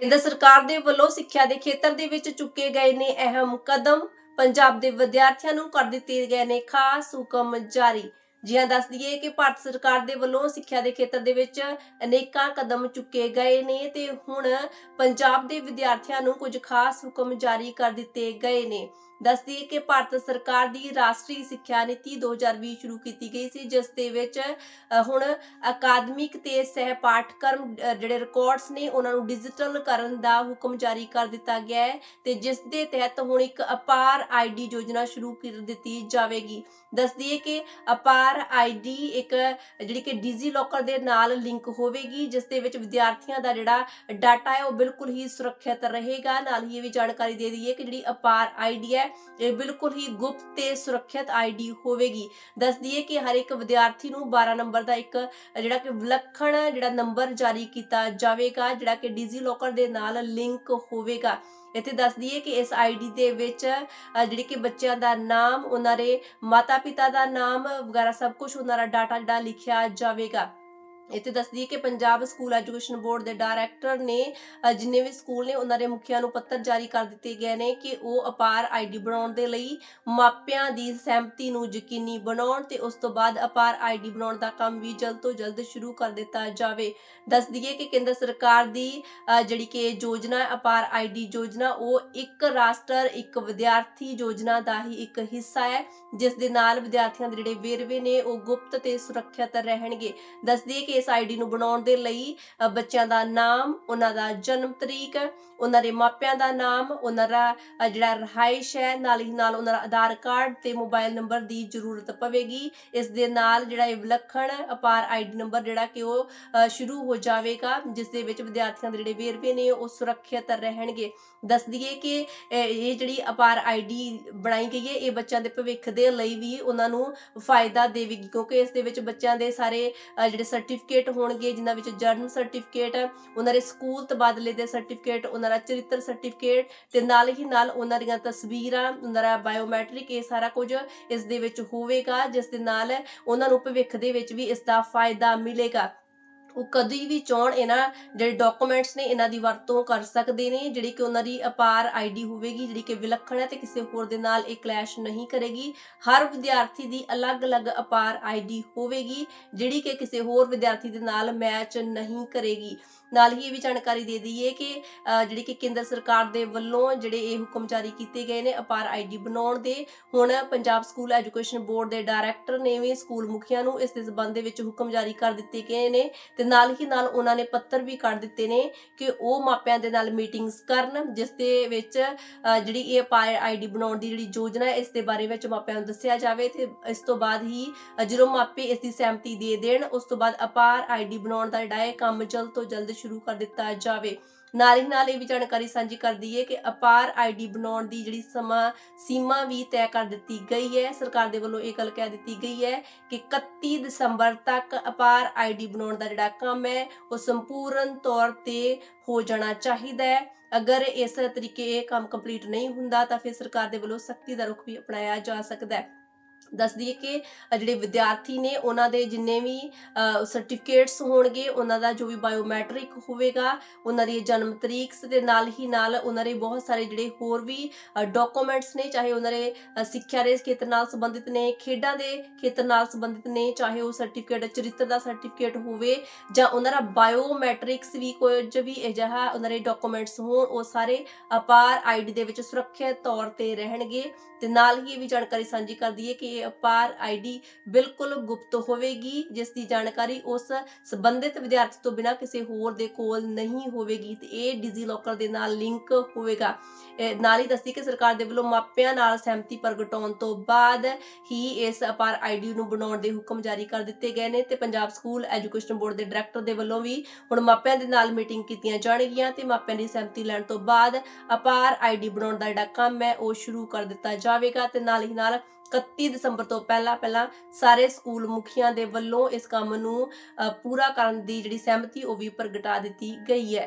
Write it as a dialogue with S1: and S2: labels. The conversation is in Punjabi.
S1: ਕੇਂਦਰ ਸਰਕਾਰ ਦੇ ਵੱਲੋਂ ਸਿੱਖਿਆ ਦੇ ਖੇਤਰ ਦੇ ਵਿੱਚ ਚੁੱਕੇ ਗਏ ਨੇ ਅਹਿਮ ਕਦਮ। ਪੰਜਾਬ ਦੇ ਵਿਦਿਆਰਥੀਆਂ ਨੂੰ ਕਰ ਦਿੱਤੇ ਗਏ ਨੇ ਖਾਸ ਹੁਕਮ ਜਾਰੀ। ਜੀ ਹਾਂ ਦੱਸ ਦਈਏ ਕਿ ਭਾਰਤ ਸਰਕਾਰ ਦੇ ਵੱਲੋਂ ਸਿੱਖਿਆ ਦੇ ਖੇਤਰ ਦੇ ਵਿੱਚ ਅਨੇਕਾਂ ਕਦਮ ਚੁੱਕੇ ਗਏ ਨੇ ਤੇ ਹੁਣ ਪੰਜਾਬ ਦੇ ਵਿਦਿਆਰਥੀਆਂ ਨੂੰ ਕੁਝ ਖਾਸ ਹੁਕਮ ਜਾਰੀ ਕਰ ਦਿੱਤੇ ਗਏ ਨੇ। ਦੱਸ ਦਈਏ ਕਿ ਭਾਰਤ ਸਰਕਾਰ ਦੀ ਰਾਸ਼ਟਰੀ ਸਿੱਖਿਆ ਨੀਤੀ 2020 ਸ਼ੁਰੂ ਕੀਤੀ ਗਈ ਸੀ ਜਿਸ ਦੇ ਵਿੱਚ ਹੁਣ ਅਕਾਦਮਿਕ ਤੇ ਸਹਿ ਪਾਠਕ੍ਰਮ ਅ, ਜਿਹੜੇ ਰਿਕਾਰਡਸ ਨੇ ਉਹਨਾਂ ਨੂੰ ਡਿਜੀਟਲ ਕਰਨ ਦਾ ਹੁਕਮ ਜਾਰੀ ਕਰ ਦਿੱਤਾ ਗਿਆ ਹੈ ਤੇ ਜਿਸ ਦੇ ਤਹਿਤ ਹੁਣ ਇੱਕ ਅਪਾਰ ਆਈਡੀ ਯੋਜਨਾ ਸ਼ੁਰੂ ਕਰ ਦਿੱਤੀ ਜਾਵੇਗੀ। ਦੱਸ ਦਈਏ ਕਿ ਅਪਾਰ ਆਈਡੀ ਇੱਕ ਜਿਹੜੀ ਕਿ ਡਿਜੀ ਲੋਕਰ ਦੇ ਨਾਲ ਲਿੰਕ ਹੋਵੇਗੀ, ਜਿਸ ਦੇ ਵਿੱਚ ਵਿਦਿਆਰਥੀਆਂ ਦਾ ਜਿਹੜਾ ਡਾਟਾ ਹੈ ਉਹ ਬਿਲਕੁਲ ਹੀ ਸੁਰੱਖਿਅਤ ਰਹੇਗਾ। ਨਾਲ ਹੀ ਇਹ ਵੀ ਜਾਣਕਾਰੀ ਦੇ ਦਈਏ ਕਿ ਜਿਹੜੀ ਅਪਾਰ ਆਈਡੀ ਹੈ, ਇਹ ਬਿਲਕੁਲ ਹੀ ਗੁਪਤ ਤੇ ਸੁਰੱਖਿਅਤ ਆਈਡੀ ਹੋਵੇਗੀ। ਦੱਸ ਦਈਏ ਕਿ ਹਰ ਇੱਕ ਵਿਦਿਆਰਥੀ ਨੂੰ 12 ਨੰਬਰ ਦਾ ਇੱਕ ਜਿਹੜਾ ਕਿ ਵਿਲੱਖਣ ਜਿਹੜਾ ਨੰਬਰ ਜਾਰੀ ਕੀਤਾ ਜਾਵੇਗਾ, ਜਿਹੜਾ ਕਿ ਡਿਜੀ ਲੋਕਰ ਦੇ ਨਾਲ ਲਿੰਕ ਹੋਵੇਗਾ। ਇੱਥੇ ਦੱਸ ਦਈਏ ਕਿ ਇਸ ਆਈਡੀ ਦੇ ਵਿੱਚ ਅ, ਜਿਹੜੀ ਕਿ ਬੱਚਿਆਂ ਦਾ ਨਾਮ ਉਹਨਾਂ ਦੇ ਮਾਤਾ-ਪਿਤਾ ਦਾ ਨਾਮ ਵਗੈਰਾ ਸਭ ਕੁਝ ਉਹਨਾਂ ਦਾ ਡਾਟਾ ਜਿਹੜਾ ਲਿਖਿਆ ਜਾਵੇਗਾ। ਇੱਥੇ ਦੱਸਦੀ ਹੈ ਕਿ ਪੰਜਾਬ ਸਕੂਲ ਐਜੂਕੇਸ਼ਨ ਬੋਰਡ ਦੇ ਡਾਇਰੈਕਟਰ ਨੇ ਜਿੰਨੇ ਵੀ ਸਕੂਲ ਨੇ ਉਹਨਾਂ ਦੇ ਮੁਖੀਆਂ ਨੂੰ ਪੱਤਰ ਜਾਰੀ ਕਰ ਦਿੱਤੇ ਗਏ ਨੇ ਕਿ ਉਹ ਅਪਾਰ ਆਈਡੀ ਬਣਾਉਣ ਦੇ ਲਈ ਮਾਪਿਆਂ ਦੀ ਸਹਿਮਤੀ ਨੂੰ ਯਕੀਨੀ ਬਣਾਉਣ ਤੇ ਉਸ ਤੋਂ ਬਾਅਦ ਅਪਾਰ ਆਈਡੀ ਬਣਾਉਣ ਦਾ ਕੰਮ ਵੀ ਜਲਦ ਤੋਂ ਜਲਦ ਸ਼ੁਰੂ ਕਰ ਦਿੱਤਾ ਜਾਵੇ। ਦੱਸ ਦਈਏ ਕਿ ਕੇਂਦਰ ਸਰਕਾਰ ਦੀ ਜਿਹੜੀ ਕਿ ਯੋਜਨਾ ਹੈ, ਅਪਾਰ ਆਈਡੀ ਯੋਜਨਾ ਉਹ ਇੱਕ ਰਾਸ਼ਟਰ ਇੱਕ ਵਿਦਿਆਰਥੀ ਯੋਜਨਾ ਦਾ ਹੀ ਇੱਕ ਹਿੱਸਾ ਹੈ ਜਿਸ ਦੇ ਨਾਲ ਵਿਦਿਆਰਥੀਆਂ ਦੇ ਜਿਹੜੇ ਵੇਰਵੇ ਨੇ ਉਹ ਗੁਪਤ ਤੇ ਸੁਰੱਖਿਅਤ ਰਹਿਣਗੇ। ਦੱਸ ਦਈਏ ਕਿ ਇਸ ਆਈਡੀ ਨੂੰ ਬਣਾਉਣ ਦੇ ਲਈ ਬੱਚਿਆਂ ਦਾ ਨਾਮ, ਉਹਨਾਂ ਦਾ ਜਨਮ ਤਰੀਕ, ਉਹਨਾਂ ਦੇ ਮਾਪਿਆਂ ਦਾ ਨਾਮ, ਉਹਨਾਂ ਦਾ ਜਿਹੜਾ ਰਹਾਇਸ਼ ਹੈ, ਨਾਲ ਹੀ ਨਾਲ ਉਹਨਾਂ ਦਾ ਆਧਾਰ ਕਾਰਡ ਤੇ ਮੋਬਾਈਲ ਨੰਬਰ ਦੀ ਜ਼ਰੂਰਤ ਪਵੇਗੀ। ਇਸ ਦੇ ਨਾਲ ਜਿਹੜਾ ਇਹ ਵਿਲੱਖਣ ਅਪਾਰ ਆਈਡੀ ਨੰਬਰ ਜਿਹੜਾ ਕਿ ਉਹ ਸ਼ੁਰੂ ਹੋ ਜਾਵੇਗਾ, ਜਿਸ ਦੇ ਵਿੱਚ ਵਿਦਿਆਰਥੀਆਂ ਦੇ ਜਿਹੜੇ ਵੇਰਵੇ ਨੇ ਉਹ ਸੁਰੱਖਿਅਤ ਰਹਿਣਗੇ। ਦੱਸ ਦਈਏ ਕਿ ਇਹ ਜਿਹੜੀ ਅਪਾਰ ਆਈਡੀ ਬਣਾਈ ਗਈ ਹੈ, ਇਹ ਬੱਚਿਆਂ ਦੇ ਭਵਿੱਖ ਦੇ ਲਈ ਵੀ ਉਹਨਾਂ ਨੂੰ ਫਾਇਦਾ ਦੇਵੇਗੀ, ਕਿਉਂਕਿ ਇਸ ਦੇ ਵਿੱਚ ਬੱਚਿਆਂ ਦੇ ਸਾਰੇ ਜਿਹੜੇ ਸਰਟੀਫਿਕੇਟ ਹੋਣਗੇ, ਜਿਨ੍ਹਾਂ ਵਿੱਚ ਜਨਮ ਸਰਟੀਫਿਕੇਟ ਉਹਨਾਂ ਦੇ ਸਕੂਲ ਤਬਾਦਲੇ ਦੇ ਸਰਟੀਫਿਕੇਟ ਉਹਨਾਂ ਦਾ ਚਰਿੱਤਰ ਸਰਟੀਫਿਕੇਟ ਤੇ ਨਾਲ ਹੀ ਨਾਲ ਉਹਨਾਂ ਦੀਆਂ ਤਸਵੀਰਾਂ, ਉਹਨਾਂ ਦਾ ਬਾਇਓਮੈਟ੍ਰਿਕ ਇਹ ਸਾਰਾ ਕੁਝ ਇਸ ਦੇ ਵਿੱਚ ਹੋਵੇਗਾ, ਜਿਸ ਦੇ ਨਾਲ ਉਹਨਾਂ ਨੂੰ ਭਵਿੱਖ ਦੇ ਵਿੱਚ ਵੀ ਇਸ ਦਾ ਫਾਇਦਾ ਮਿਲੇਗਾ। ਉਹ ਕਦੀ ਵੀ ਚਾਹਣ ਇਹਨਾਂ ਜਿਹੜੇ ਡਾਕੂਮੈਂਟਸ ਨੇ, ਇਹਨਾਂ ਦੀ ਵਰਤੋਂ ਕਰ ਸਕਦੇ ਨੇ, ਜਿਹੜੀ ਕਿ ਉਹਨਾਂ ਦੀ ਅਪਾਰ ਆਈਡੀ ਹੋਵੇਗੀ, ਜਿਹੜੀ ਕਿ ਵਿਲੱਖਣ ਹੈ ਤੇ ਕਿਸੇ ਹੋਰ ਦੇ ਨਾਲ ਇਹ ਕਲੈਸ਼ ਨਹੀਂ ਕਰੇਗੀ। ਹਰ ਵਿਦਿਆਰਥੀ ਦੀ ਅਲੱਗ-ਅਲੱਗ ਅਪਾਰ ਆਈਡੀ ਹੋਵੇਗੀ, ਜਿਹੜੀ ਕਿ ਕਿਸੇ ਹੋਰ ਵਿਦਿਆਰਥੀ ਦੇ ਨਾਲ ਮੈਚ ਨਹੀਂ ਕਰੇਗੀ। ਨਾਲ ਹੀ ਇਹ ਵੀ ਜਾਣਕਾਰੀ ਦੇ ਦਈਏ ਕਿ ਜਿਹੜੀ ਕਿ ਕੇਂਦਰ ਸਰਕਾਰ ਦੇ ਵੱਲੋਂ ਜਿਹੜੇ ਇਹ ਹੁਕਮ ਜਾਰੀ ਕੀਤੇ ਗਏ ਨੇ ਅਪਾਰ ਆਈਡੀ ਬਣਾਉਣ ਦੇ, ਹੁਣ ਪੰਜਾਬ ਸਕੂਲ ਐਜੂਕੇਸ਼ਨ ਬੋਰਡ ਦੇ ਡਾਇਰੈਕਟਰ ਨੇ ਵੀ ਸਕੂਲ ਮੁਖੀਆਂ ਨੂੰ ਇਸ ਦੇ ਸਬੰਧ ਦੇ ਵਿੱਚ ਹੁਕਮ ਜਾਰੀ ਕਰ ਦਿੱਤੇ ਗਏ ਨੇ, ਤੇ ਨਾਲ ਹੀ ਨਾਲ ਉਹਨਾਂ ਨੇ ਪੱਤਰ ਵੀ ਕੱਢ ਦਿੱਤੇ ਨੇ ਕਿ ਉਹ ਮਾਪਿਆਂ ਦੇ ਨਾਲ ਮੀਟਿੰਗਸ ਕਰਨ, ਜਿਸ ਦੇ ਵਿੱਚ ਜਿਹੜੀ ਇਹ ਅਪਾਰ ਆਈਡੀ ਬਣਾਉਣ ਦੀ ਜਿਹੜੀ ਯੋਜਨਾ ਹੈ, ਇਸ ਦੇ ਬਾਰੇ ਵਿੱਚ ਮਾਪਿਆਂ ਨੂੰ ਦੱਸਿਆ ਜਾਵੇ ਤੇ ਇਸ ਤੋਂ ਬਾਅਦ ਹੀ ਜਦੋਂ ਮਾਪੇ ਇਸ ਦੀ ਸਹਿਮਤੀ ਦੇ ਦੇਣ, ਉਸ ਤੋਂ ਬਾਅਦ ਅਪਾਰ ਆਈਡੀ ਬਣਾਉਣ ਦਾ ਜਿਹੜਾ ਹੈ ਕੰਮ ਜਲਦ ਤੋਂ ਜਲਦ ਸ਼ੁਰੂ ਕਰ ਦਿੱਤਾ ਜਾਵੇ। ਨਾਲ ਹੀ ਨਾਲ ਇਹ ਵੀ ਜਾਣਕਾਰੀ ਸਾਂਝੀ ਕਰਦੀ ਹੈ ਕਿ ਅਪਾਰ ਆਈਡੀ ਬਣਾਉਣ ਦੀ ਜਿਹੜੀ ਸਮਾਂ ਸੀਮਾ ਵੀ ਤੈਅ ਕਰ ਦਿੱਤੀ ਗਈ ਹੈ। ਸਰਕਾਰ ਦੇ ਵੱਲੋਂ ਇਹ ਗੱਲ ਕਹਿ ਦਿੱਤੀ ਗਈ ਹੈ ਕਿ 31 ਦਸੰਬਰ ਤੱਕ ਅਪਾਰ ਆਈਡੀ ਬਣਾਉਣ ਦਾ ਜਿਹੜਾ ਕੰਮ ਹੈ, ਉਹ ਸੰਪੂਰਨ ਤੌਰ ਤੇ ਹੋ ਜਾਣਾ ਚਾਹੀਦਾ ਹੈ। ਅਗਰ ਇਸ ਤਰੀਕੇ ਇਹ ਕੰਮ ਕੰਪਲੀਟ ਨਹੀਂ ਹੁੰਦਾ ਤਾਂ ਫਿਰ ਸਰਕਾਰ ਦੇ ਵੱਲੋਂ ਸਖਤੀ ਦਾ ਰੁਖ ਵੀ ਅਪਣਾਇਆ ਜਾ ਸਕਦਾ ਹੈ। ਦੱਸ ਦਈਏ ਕਿ ਜਿਹੜੇ ਵਿਦਿਆਰਥੀ ਨੇ, ਉਹਨਾਂ ਦੇ ਜਿੰਨੇ ਵੀ ਸਰਟੀਫਿਕੇਟਸ ਹੋਣਗੇ, ਉਹਨਾਂ ਦਾ ਜੋ ਵੀ ਬਾਇਓਮੈਟ੍ਰਿਕ ਹੋਵੇਗਾ, ਉਹਨਾਂ ਦੀ ਜਨਮ ਤਰੀਕ ਦੇ ਨਾਲ ਹੀ ਨਾਲ ਉਹਨਾਂ ਦੇ ਬਹੁਤ ਸਾਰੇ ਜਿਹੜੇ ਹੋਰ ਵੀ ਡਾਕੂਮੈਂਟਸ ਨੇ, ਚਾਹੇ ਉਹਨਾਂ ਦੇ ਸਿੱਖਿਆ ਦੇ ਖੇਤਰ ਨਾਲ ਸੰਬੰਧਿਤ ਨੇ, ਖੇਡਾਂ ਦੇ ਖੇਤਰ ਨਾਲ ਸੰਬੰਧਿਤ ਨੇ, ਚਾਹੇ ਉਹ ਸਰਟੀਫਿਕੇਟ ਚਰਿੱਤਰ ਦਾ ਸਰਟੀਫਿਕੇਟ ਹੋਵੇ, ਜਾਂ ਉਹਨਾਂ ਦਾ ਬਾਇਓਮੈਟ੍ਰਿਕਸ ਵੀ ਕੁਝ ਵੀ ਅਜਿਹਾ ਉਹਨਾਂ ਦੇ ਡਾਕੂਮੈਂਟਸ ਹੋਣ, ਉਹ ਸਾਰੇ ਅਪਾਰ ਆਈਡੀ ਦੇ ਵਿੱਚ ਸੁਰੱਖਿਅਤ ਤੌਰ ਤੇ ਰਹਿਣਗੇ। ਤੇ ਨਾਲ ਹੀ ਇਹ ਵੀ ਜਾਣਕਾਰੀ ਸਾਂਝੀ ਕਰ ਦਈਏ ਕਿ ਇਹ ਅਪਾਰ ਆਈਡੀ ਬਿਲਕੁਲ ਗੁਪਤ ਹੋਵੇਗੀ, ਜਿਸ ਦੀ ਜਾਣਕਾਰੀ ਉਸ ਸੰਬੰਧਿਤ ਵਿਦਿਆਰਥੀ ਤੋਂ ਬਿਨਾਂ ਕਿਸੇ ਹੋਰ ਦੇ ਕੋਲ ਨਹੀਂ ਹੋਵੇਗੀ ਤੇ ਇਹ ਡਿਜੀ ਲੋਕਰ ਦੇ ਨਾਲ ਲਿੰਕ ਹੋਵੇਗਾ। ਨਾਲ ਹੀ ਦੱਸੀ ਕਿ ਸਰਕਾਰ ਦੇ ਵੱਲੋਂ ਮਾਪਿਆਂ ਨਾਲ ਸਹਿਮਤੀ ਪ੍ਰਗਟਾਉਣ ਤੋਂ ਬਾਅਦ ਹੀ ਇਸ ਅਪਾਰ ਆਈਡੀ ਨੂੰ ਬਣਾਉਣ ਦੇ ਹੁਕਮ ਜਾਰੀ ਕਰ ਦਿੱਤੇ ਗਏ ਨੇ ਤੇ ਪੰਜਾਬ ਸਕੂਲ ਐਜੂਕੇਸ਼ਨ ਬੋਰਡ ਦੇ ਡਾਇਰੈਕਟਰ ਦੇ ਵੱਲੋਂ ਵੀ ਹੁਣ ਮਾਪਿਆਂ ਦੇ ਨਾਲ ਮੀਟਿੰਗ ਕੀਤੀਆਂ ਜਾਣਗੀਆਂ ਤੇ ਮਾਪਿਆਂ ਦੀ ਸਹਿਮਤੀ ਲੈਣ ਤੋਂ ਬਾਅਦ ਅਪਾਰ ਆਈਡੀ ਬਣਾਉਣ ਦਾ ਜਿਹੜਾ ਕੰਮ ਹੈ ਉਹ ਸ਼ੁਰੂ ਕਰ ਦਿੱਤਾ ਜਾਵੇਗਾ ਤੇ ਨਾਲ ਹੀ ਨਾਲ 31 ਦਸੰਬਰ ਤੋਂ ਪਹਿਲਾਂ ਪਹਿਲਾਂ ਸਾਰੇ ਸਕੂਲ ਮੁਖੀਆਂ ਦੇ ਵੱਲੋਂ ਇਸ ਕੰਮ ਨੂੰ ਅ, ਪੂਰਾ ਕਰਨ ਦੀ ਜਿਹੜੀ ਸਹਿਮਤੀ ਉਹ ਵੀ ਪ੍ਰਗਟਾ ਦਿੱਤੀ ਗਈ ਹੈ।